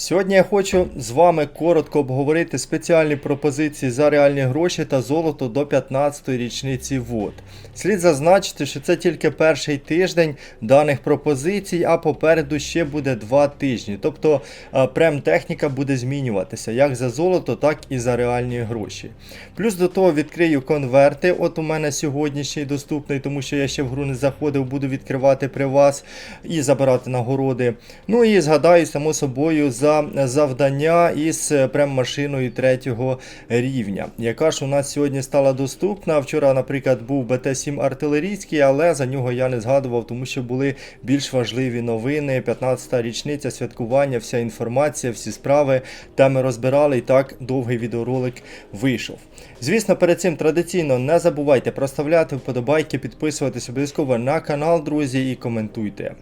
Сьогодні я хочу з вами коротко обговорити спеціальні пропозиції за реальні гроші та золото до 15-ї річниці ВОД. Слід зазначити, що це тільки перший тиждень даних пропозицій, а попереду ще буде 2 тижні. Тобто е, прем-техніка буде змінюватися як за золото, так і за реальні гроші. Плюс до того відкрию конверти. От у мене сьогоднішній доступний, тому що я ще в гру не заходив, буду відкривати при вас і забирати нагороди. Ну і згадаю, само собою, за завдання із прем-машиною третього рівня, яка ж у нас сьогодні стала доступна. Вчора, наприклад, був БТ-7 артилерійський, але за нього я не згадував, тому що були більш важливі новини. 15-та річниця святкування, вся інформація, всі справи, теми розбирали, і так довгий відеоролик вийшов. Звісно, перед цим традиційно не забувайте проставляти вподобайки, підписуватись обов'язково на канал, друзі, і коментуйте.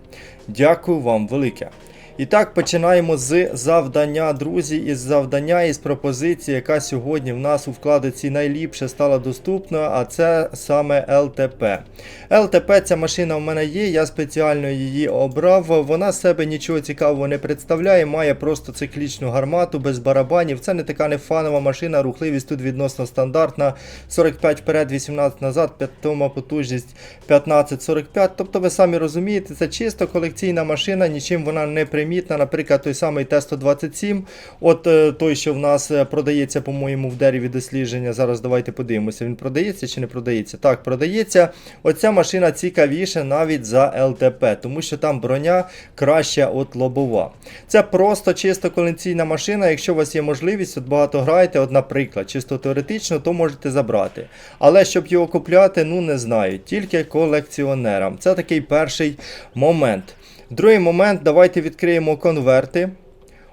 Дякую вам велике. І так, починаємо з завдання, друзі, із завдання, із пропозиції, яка сьогодні в нас у вкладиці найліпше стала доступна, а це саме ЛТП. ЛТП ця машина в мене є, я спеціально її обрав. Вона себе нічого цікавого не представляє, має просто циклічну гармату без барабанів. Це не така не фанова машина, рухливість тут відносно стандартна. 45 вперед, 18 назад, п'ятома потужність 15-45. Тобто ви самі розумієте, це чисто колекційна машина, нічим вона не примітна. Наприклад, той самий Т-127, от е, той, що в нас е, продається, по-моєму, в дереві дослідження. Зараз давайте подивимося, він продається чи не продається. Так, продається. Оця машина цікавіша навіть за ЛТП, тому що там броня краща от лобова. Це просто чисто колекційна машина. Якщо у вас є можливість, от багато граєте, от, наприклад, чисто теоретично, то можете забрати. Але щоб його купляти, ну не знаю, тільки колекціонерам. Це такий перший момент. Другий момент, давайте відкриємо конверти.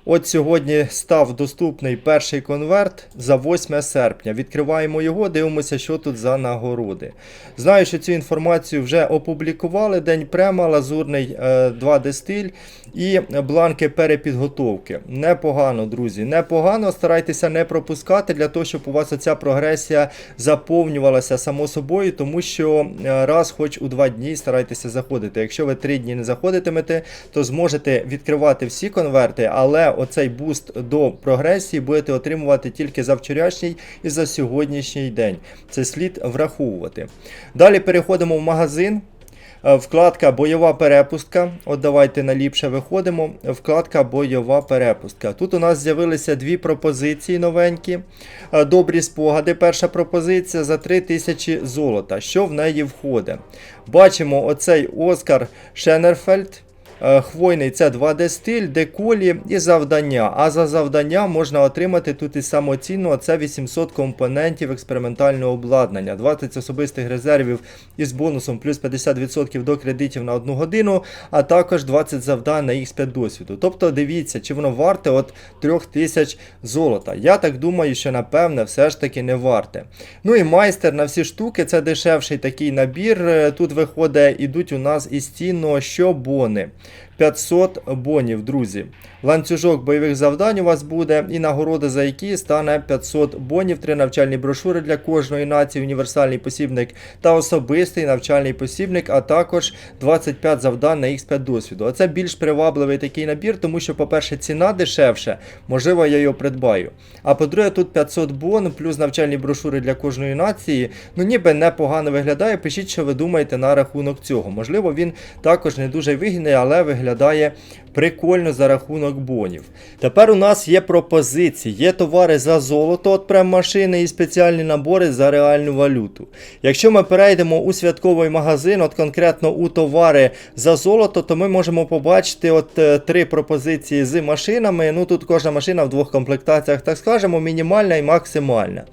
От сьогодні став доступний перший конверт за 8 серпня. Відкриваємо його, дивимося, що тут за нагороди. Знаю, що цю інформацію вже опублікували. День према, лазурний е, 2D стиль і бланки перепідготовки. Непогано, друзі, непогано. Старайтеся не пропускати для того, щоб у вас оця прогресія заповнювалася само собою, тому що е, раз, хоч у два дні старайтеся заходити. Якщо ви три дні не заходитимете, то зможете відкривати всі конверти, але оцей буст до прогресії будете отримувати тільки за вчорашній і за сьогоднішній день. Це слід враховувати. Далі переходимо в магазин. Е, Вкладка бойова перепустка. От давайте наліпше виходимо. Вкладка бойова перепустка. Тут у нас з'явилися дві пропозиції новенькі. Е, Добрі спогади. Перша пропозиція за 3000 золота. Що в неї входить? Бачимо оцей Оскар Шенерфельд. Е, Хвойний це 2D стиль, деколі і завдання. А за завдання можна отримати тут і самоцінно це 800 компонентів експериментального обладнання, 20 особистих резервів із бонусом плюс 50% до кредитів на 1 годину, а також 20 завдань на X5 досвіду. Тобто дивіться, чи воно варте от 3000 золота. Я так думаю, що напевне все ж таки не варте. Ну і майстер на всі штуки це дешевший такий набір. Е, Тут виходить, ідуть у нас із цінного що бони. 500 бонів, друзі. Ланцюжок бойових завдань у вас буде, і нагорода за які стане 500 бонів, три навчальні брошури для кожної нації, універсальний посібник та особистий навчальний посібник, а також 25 завдань на X5 досвіду. Оце більш привабливий такий набір, тому що, по-перше, ціна дешевша, можливо, я його придбаю. А по-друге, тут 500 бон, плюс навчальні брошури для кожної нації. Ну, ніби непогано виглядає. Пишіть, що ви думаєте на рахунок цього. Можливо, він також не дуже вигідний, але виглядає прикольно за рахунок бонів. Тепер у нас є пропозиції, є товари за золото от прем машини і спеціальні набори за реальну валюту. Якщо ми перейдемо у святковий магазин, от конкретно у товари за золото, то ми можемо побачити от е, три пропозиції з машинами. Ну тут кожна машина в двох комплектаціях, так скажемо, мінімальна і максимальна.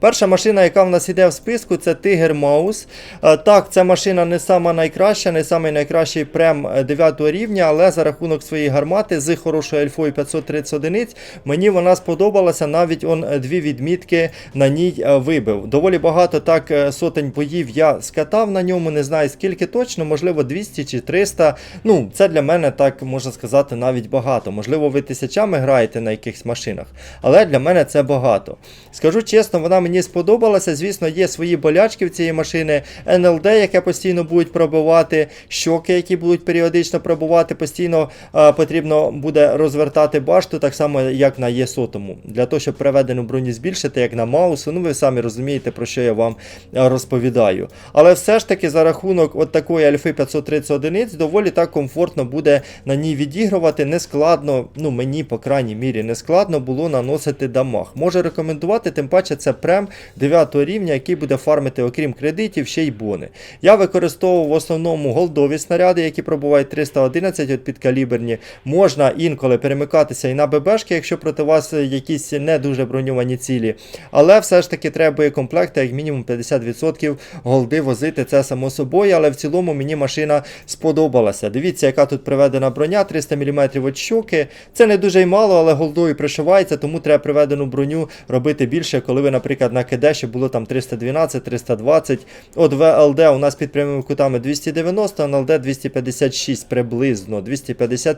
Перша машина, яка в нас іде в списку, це Tiger Mouse. Е, Так, ця машина не сама найкраща, не самий найкращий прем 9 рівня, але за рахунок своєї гармати з хорошою альфою 530 одиниць. Мені вона сподобалася, навіть он е, дві відмітки на ній е, вибив. Доволі багато так е, сотень боїв я скатав на ньому, не знаю скільки точно, можливо 200 чи 300. Ну, це для мене так можна сказати навіть багато. Можливо, ви тисячами граєте на якихось машинах, але для мене це багато. Скажу чесно, вона мені сподобалася. Звісно, є свої болячки в цієї машини, НЛД, яке постійно будуть пробивати, щоки, які будуть періодично пробувати, постійно потрібно буде розвертати башту, так само як на Є100. Для того, щоб приведену броню збільшити, як на Маусу. Ну, ви самі розумієте, про що я вам е, розповідаю. Але все ж таки за рахунок от такої альфи 530 одиниць доволі так комфортно буде на ній відігрувати. Не складно, ну мені, по крайній мірі, не складно було наносити дамаг. Можу рекомендувати, тим паче це прем 9 рівня, який буде фармити, окрім кредитів, ще й бони. Я використовував в основному голдові снаряди, які пробувають 311 от підкаліберні. Можна інколи перемикатися і на ББшки, якщо проти вас якісь не дуже броньовані цілі. Але все ж таки треба і комплекти, як мінімум 50% голди возити, це само собою. Але в цілому мені машина сподобалася. Дивіться, яка тут приведена броня, 300 мм від щоки. Це не дуже й мало, але голдою пришивається, тому треба приведену броню робити більше, коли ви, наприклад, на КД, щоб було там 312, 320. От ВЛД у нас під прямими кутами 290, НЛД 256 приблизно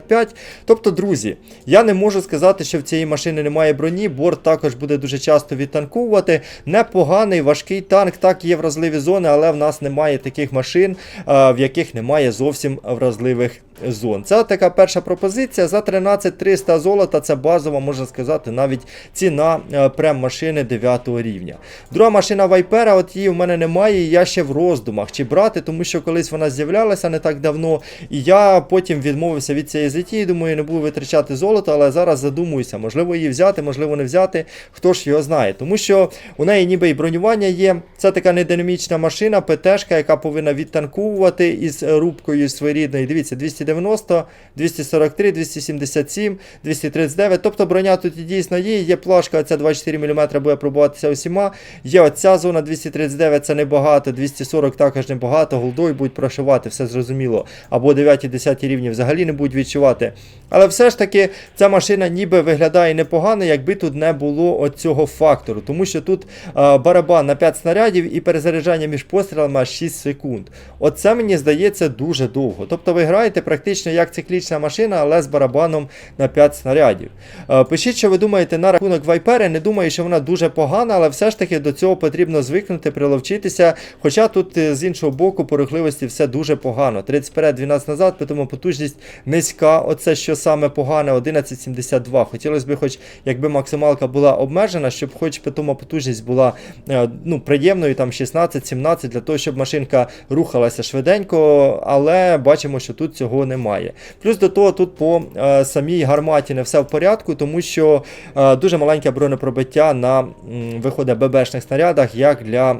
255. Тобто, друзі, я не можу сказати, що в цієї машини немає броні. Борт також буде дуже часто відтанкувати. Непоганий, важкий танк. Так, є вразливі зони, але в нас немає таких машин, е, в яких немає зовсім вразливих зон. Це така перша пропозиція. За 13 300 золота це базова, можна сказати, навіть ціна е, прем-машини 9 рівня. Друга машина Вайпера, от її в мене немає, і я ще в роздумах чи брати, тому що колись вона з'являлася не так давно. І я потім відмовився від цієї затії. Думаю, не буду витрачати золото, але зараз задумуюся, можливо, її взяти, можливо, не взяти. Хто ж його знає. Тому що у неї ніби і бронювання є. Це така нединамічна машина, ПТшка, яка повинна відтанковувати із рубкою своєрідної. Дивіться, 290, 243, 277, 239. Тобто броня тут дійсно є. Є плашка, оця 24 мм буде пробуватися усіма. Є оця зона 239, це небагато, 240 також небагато. Голдою будуть прошивати, все зрозуміло. Або 9-10 рівні взагалі не будуть відчувати. Але все ж таки ця машина ніби виглядає непогано, якби тут не було оцього фактору. Тому що тут а, барабан на 5 снарядів і перезаряджання між пострілами аж 6 секунд. Оце мені здається дуже довго. Тобто ви граєте практично як циклічна машина, але з барабаном на 5 снарядів. Пишіть, що ви думаєте на рахунок Вайпери. Не думаю, що вона дуже погана, але все ж таки до цього потрібно звикнути, приловчитися. Хоча тут е, з іншого боку по рухливості все дуже погано. 30 вперед, 12 назад, тому потужність низька. Оце що саме погане, 11,72. Хотілося б, хоч якби максималка була обмежена, щоб хоч питома потужність була е, ну, приємною, там 16-17, для того, щоб машинка рухалася швиденько, але бачимо, що тут цього немає. Плюс до того, тут по е, самій гарматі не все в порядку, тому що е, дуже маленьке бронепробиття на м, виходить ББшних снарядах, як для.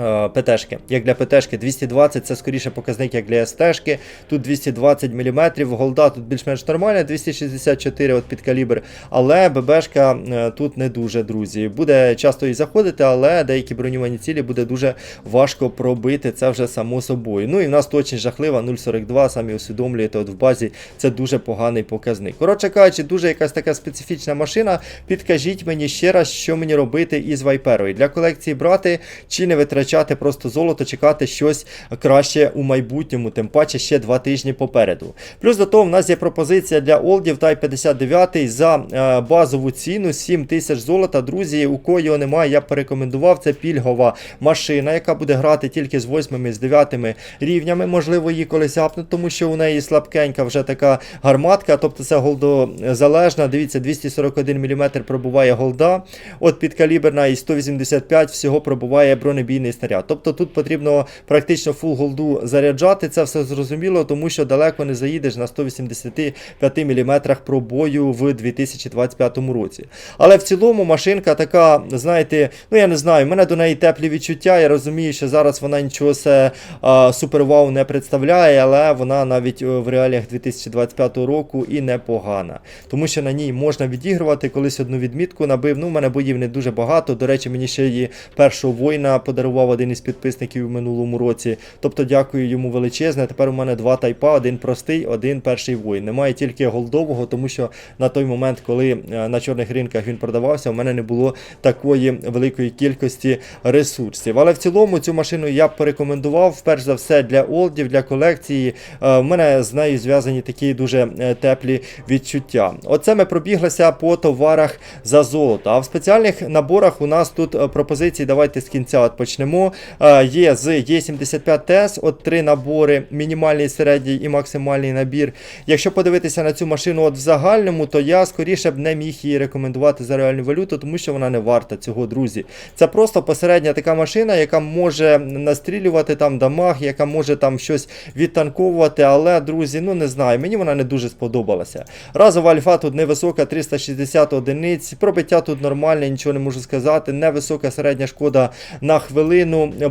Е, ПТшки. Як для ПТшки 220 це скоріше показник, як для СТшки. Тут 220 мм, голда тут більш-менш нормальна, 264 от під калібр. Але ББшка е, тут не дуже, друзі. Буде часто і заходити, але деякі броньовані цілі буде дуже важко пробити. Це вже само собою. Ну і в нас точність жахлива 0,42, самі усвідомлюєте, от в базі це дуже поганий показник. Коротше кажучи, дуже якась така специфічна машина. Підкажіть мені ще раз, що мені робити із вайперою. Для колекції брати чи не витрачати просто золото, чекати щось краще у майбутньому, тим паче ще два тижні попереду. Плюс до того, в нас є пропозиція для Олдів Type 59 за е, базову ціну 7 тисяч золота. Друзі, у кого немає, я порекомендував. Це пільгова машина, яка буде грати тільки з 8 з 9 рівнями. Можливо, її колись апнуть, тому що у неї слабкенька вже така гарматка, тобто це голдозалежна. Дивіться, 241 мм пробуває голда. От підкаліберна і 185 всього пробуває бронебійний снаряд. Тобто тут потрібно практично фул голду заряджати. Це все зрозуміло, тому що далеко не заїдеш на 185 мм пробою в 2025 році. Але в цілому машинка така, знаєте, ну я не знаю, в мене до неї теплі відчуття. Я розумію, що зараз вона нічого се а, супер вау не представляє, але вона навіть е, в реаліях 2025 року і непогана. Тому що на ній можна відігрувати. Колись одну відмітку набив. Ну, в мене боїв не дуже багато. До речі, мені ще її першого воїна подарував порекомендував один із підписників у минулому році. Тобто дякую йому величезне. Тепер у мене два тайпа, один простий, один перший воїн. Немає тільки голдового, тому що на той момент, коли е, на чорних ринках він продавався, у мене не було такої великої кількості ресурсів. Але в цілому цю машину я б порекомендував, перш за все, для олдів, для колекції. Е, В мене з нею зв'язані такі дуже е, теплі відчуття. Оце ми пробіглися по товарах за золото. А в спеціальних наборах у нас тут е, пропозиції. Давайте з кінця почнемо. Е, Є з Е75TS, от три набори: мінімальний, середній і максимальний набір. Якщо подивитися на цю машину от в загальному, то я скоріше б не міг її рекомендувати за реальну валюту, тому що вона не варта цього, друзі. Це просто посередня така машина, яка може настрілювати там дамаг, яка може там щось відтанковувати, але, друзі, ну не знаю, мені вона не дуже сподобалася. Разова альфа тут невисока, 360 одиниць, пробиття тут нормальне, нічого не можу сказати. Невисока середня шкода на хвилину.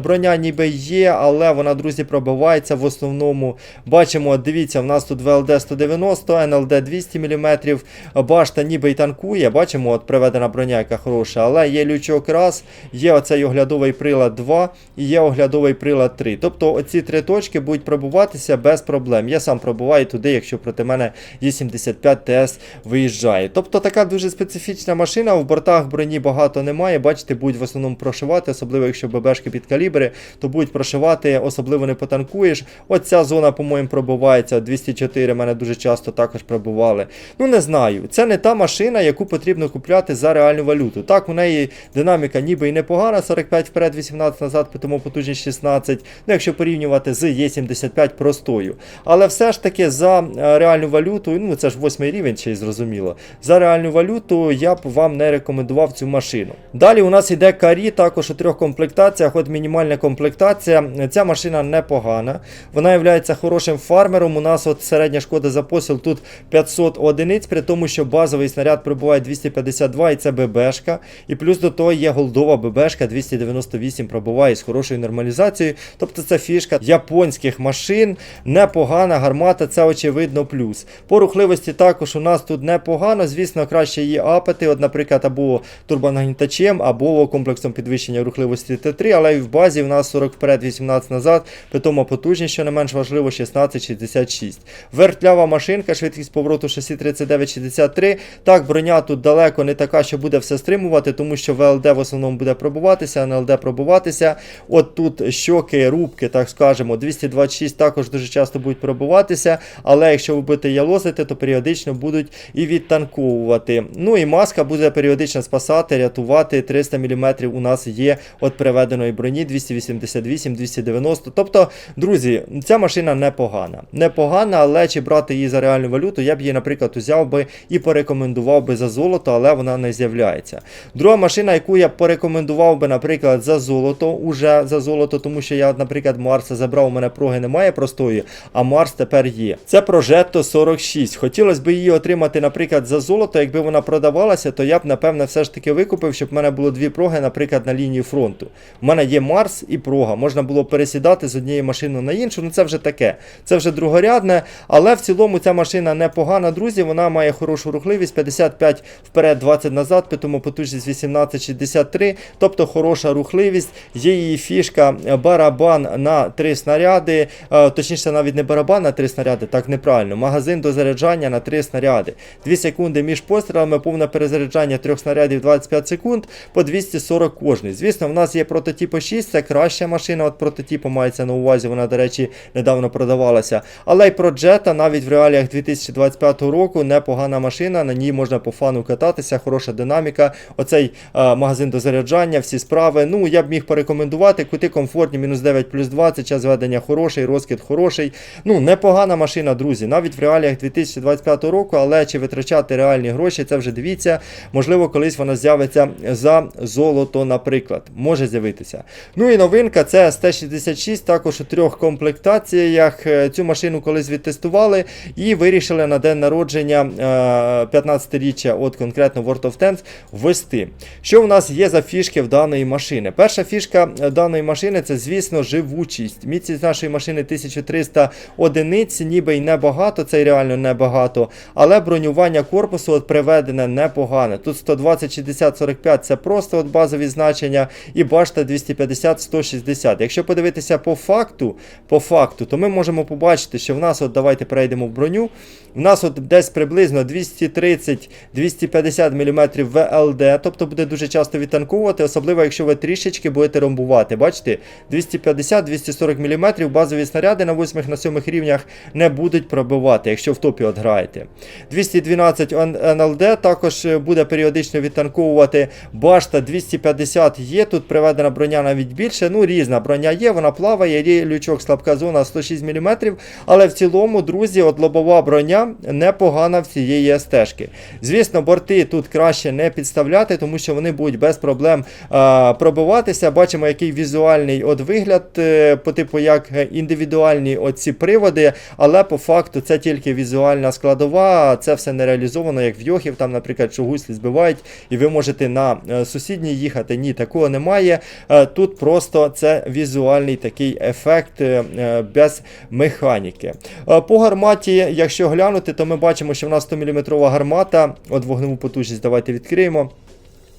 Броня ніби є, але вона, друзі, пробивається в основному. Бачимо, дивіться, в нас тут ВЛД 190, НЛД 200 мм, башта ніби й танкує. Бачимо, от приведена броня, яка хороша, але є лючок раз, є оцей оглядовий прилад 2 і є оглядовий прилад 3. Тобто оці три точки будуть пробуватися без проблем. Я сам пробуваю туди, якщо проти мене Є75 ТС виїжджає. Тобто така дуже специфічна машина, в бортах броні багато немає. Бачите, будуть в основному прошивати, особливо якщо ББшки під калібри, то будуть прошивати, особливо не потанкуєш. Оця зона, по-моєму, пробувається. 204 мене дуже часто також пробували. Ну не знаю. Це не та машина, яку потрібно купляти за реальну валюту. Так, у неї динаміка ніби і непогана, 45 вперед, 18 назад, тому потужність 16. Ну, якщо порівнювати з Є75 простою. Але все ж таки за е, реальну валюту, ну це ж восьмий рівень, ще й зрозуміло. За реальну валюту я б вам не рекомендував цю машину. Далі у нас іде карі, також у трьох комплектаціях. От мінімальна комплектація. Ця машина непогана. Вона є хорошим фармером. У нас от середня шкода за посіл тут 500 одиниць, при тому, що базовий снаряд прибуває 252 і це ББшка. І плюс до того є голдова ББшка 298 пробуває з хорошою нормалізацією. Тобто це фішка японських машин. Непогана гармата, це очевидно плюс. По рухливості також у нас тут непогано. Звісно, краще її апати, от, наприклад, або турбонагнітачем, або комплексом підвищення рухливості Т3, але в базі у нас 40 вперед, 18 назад, при тому потужність, що не менш важливо, 16,66. Вертлява машинка, швидкість повороту шасі 39,63. Так, броня тут далеко не така, що буде все стримувати, тому що ВЛД в основному буде пробуватися, НЛД пробуватися. От тут щоки, рубки, так скажемо, 226 також дуже часто будуть пробуватися, але якщо ви будете ялозити, то періодично будуть і відтанковувати. Ну і маска буде періодично спасати, рятувати. 300 мм у нас є от приведеної броні 288, 290. Тобто, друзі, ця машина непогана. Непогана, але чи брати її за реальну валюту, я б її, наприклад, узяв би і порекомендував би за золото, але вона не з'являється. Друга машина, яку я порекомендував би, наприклад, за золото, уже за золото, тому що я, наприклад, Марса забрав, у мене проги немає простої, а Марс тепер є. Це Progetto 46. Хотілося б її отримати, наприклад, за золото. Якби вона продавалася, то я б, напевне, все ж таки викупив, щоб в мене було дві проги, наприклад, на лінії фронту. Мене є Марс і прога. Можна було пересідати з однієї машини на іншу. Ну це вже таке. Це вже другорядне, але в цілому ця машина непогана, друзі. Вона має хорошу рухливість, 55 вперед, 20 назад, тому потужність 1863, тобто хороша рухливість. Є її фішка е, барабан на 3 снаряди, е, точніше, навіть не барабан на 3 снаряди, так неправильно. Магазин до заряджання на 3 снаряди. 2 секунди між пострілами, повне перезаряджання 3 снарядів 25 секунд по 240 кожний. Звісно, в нас є прототипу 6, це краща машина. От прототипу мається на увазі, вона, до речі, недавно продавалася. Але й Progetto навіть в реаліях 2025 року непогана машина, на ній можна по фану кататися, хороша динаміка. Оцей е, магазин до заряджання, всі справи. Ну, я б міг порекомендувати, кути комфортні, мінус 9 плюс 20, час ведення хороший, розкид хороший. Ну, непогана машина, друзі, навіть в реаліях 2025 року, але чи витрачати реальні гроші, це вже дивіться. Можливо, колись вона з'явиться за золото, наприклад. Може з'явитися. Ну і новинка це ST66, також у трьох комплектаціях. Е, Цю машину колись відтестували і вирішили на день народження е, 15-річчя от конкретно World of Tanks ввести. Що в нас є за фішки в даної машини? Перша фішка е, даної машини це, звісно, живучість. Міцність нашої машини 1300 одиниць, ніби й небагато, це й реально небагато. Але бронювання корпусу от приведене непогане. Тут 120, 60, 45 це просто от базові значення, і башта 250, 160. Якщо подивитися по факту, по факту, то ми можемо побачити, що в нас, от давайте перейдемо в броню. В нас от десь приблизно 230-250 мм ВЛД, тобто буде дуже часто відтанковувати, особливо якщо ви трішечки будете ромбувати. Бачите, 250-240 мм базові снаряди на 8 на 7 рівнях не будуть пробивати, якщо в топі от граєте. 212 НЛД також е, буде періодично відтанковувати. Башта 250 є, тут приведена броня навіть більше. Ну, різна броня є, вона плаває, є лючок слабка зона 106 мм. Але в цілому, друзі, от лобова броня непогана в цієї стежки. Звісно, борти тут краще не підставляти, тому що вони будуть без проблем а, пробиватися. Бачимо, який візуальний от вигляд, е, по типу як індивідуальні оці приводи, але по факту це тільки візуальна складова, це все не реалізовано, як в Йохів, там, наприклад, що гуслі збивають, і ви можете на е, сусідній їхати. Ні, такого немає. Тут просто це візуальний такий ефект е, е, без механіки. Е, По гарматі, якщо глянути, то ми бачимо, що в нас 100 мм гармата. От вогневу потужність давайте відкриємо.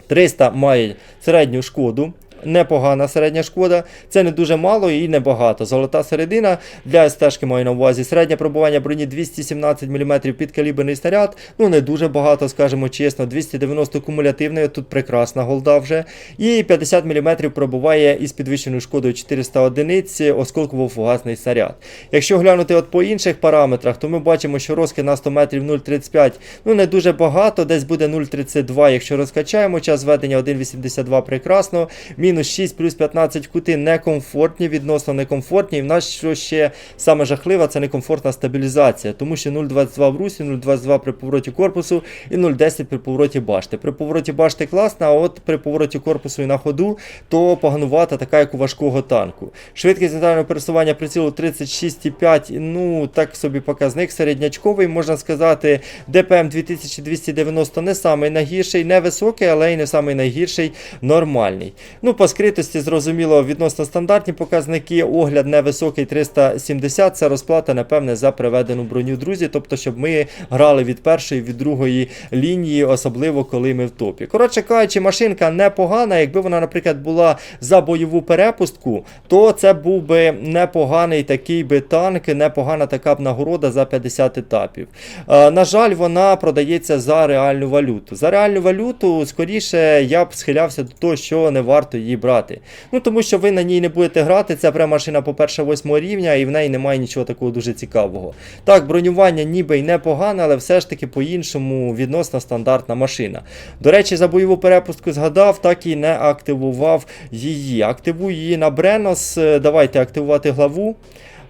300 має середню шкоду. Непогана середня шкода, це не дуже мало і не багато. Золота середина для стежки маю на увазі. Середнє пробування броні 217 мм підкаліберний снаряд. Ну не дуже багато, скажімо чесно. 290 кумулятивний, тут прекрасна голда вже. І 50 мм пробуває із підвищеною шкодою 400 одиниць осколково-фугасний снаряд. Якщо глянути от по інших параметрах, то ми бачимо, що розкид на 100 метрів 0,35 ну не дуже багато, десь буде 0,32, якщо розкачаємо. Час ведення 1,82 прекрасно. Мінус 6 плюс 15 кути некомфортні, відносно некомфортні. І в нас що ще саме жахливе, це некомфортна стабілізація, тому що 0,22 в русі, 0,22 при повороті корпусу і 0,10 при повороті башти. При повороті башти класно, а от при повороті корпусу і на ходу, то поганувата така, як у важкого танку. Швидкість детального пересування прицілу 36,5, ну так собі показник середнячковий, можна сказати. ДПМ 2290 не самий найгірший, не високий, але й не самий найгірший, нормальний. Ну, по скритості, зрозуміло, відносно стандартні показники, огляд невисокий 370, це розплата, напевне, за приведену броню, друзі. Тобто, щоб ми грали від першої, від другої лінії, особливо коли ми в топі. Коротше кажучи, машинка непогана. Якби вона, наприклад, була за бойову перепустку, то це був би непоганий такий би танк, непогана така б нагорода за 50 етапів. Е, на жаль, вона продається за реальну валюту. За реальну валюту, скоріше, я б схилявся до того, що не варто її брати. Ну тому що ви на ній не будете грати. Це прям машина, по-перше, 8 рівня, і в неї немає нічого такого дуже цікавого. Так, бронювання ніби й непогане, але все ж таки по-іншому відносно стандартна машина. До речі, за бойову перепустку згадав, так і не активував її. Активую її на Бренос. Е, Давайте активувати главу.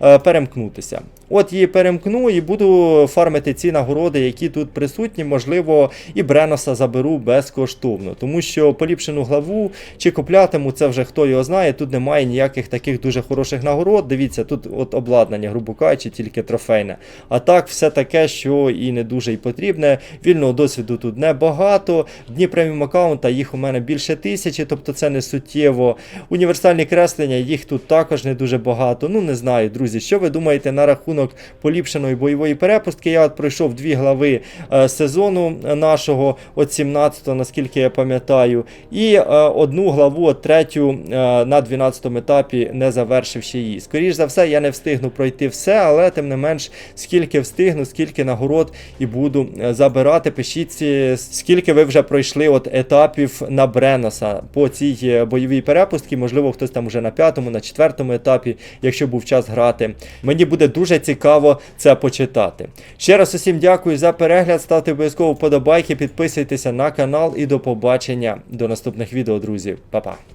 е, Перемкнутися. От її перемкну і буду фармити ці нагороди, які тут присутні. Можливо, і Бреноса заберу безкоштовно. Тому що поліпшену главу чи куплятиму, це вже хто його знає. Тут немає ніяких таких дуже хороших нагород. Дивіться, тут от обладнання, грубо кажучи, тільки трофейне. А так, все таке, що і не дуже й потрібне. Вільного досвіду тут небагато. Дні преміум аккаунта, їх у мене більше тисячі, тобто це не суттєво. Універсальні креслення, їх тут також не дуже багато. Ну, не знаю, друзі, що ви думаєте на рахунок поліпшеної бойової перепустки? Я от пройшов дві глави е, сезону нашого, от 17-го, наскільки я пам'ятаю, і е, одну главу, от третю е, на 12-му етапі, не завершивши її. Скоріше за все, я не встигну пройти все, але тим не менш, скільки встигну, скільки нагород і буду забирати. Пишіть, скільки ви вже пройшли от етапів на Бреноса по цій бойовій перепустці. Можливо, хтось там уже на п'ятому, на четвертому етапі, якщо був час грати. Мені буде дуже цікаво це почитати. Ще раз усім дякую за перегляд. Ставте обов'язково вподобайки, підписуйтеся на канал і до побачення до наступних відео, друзі. Па-па.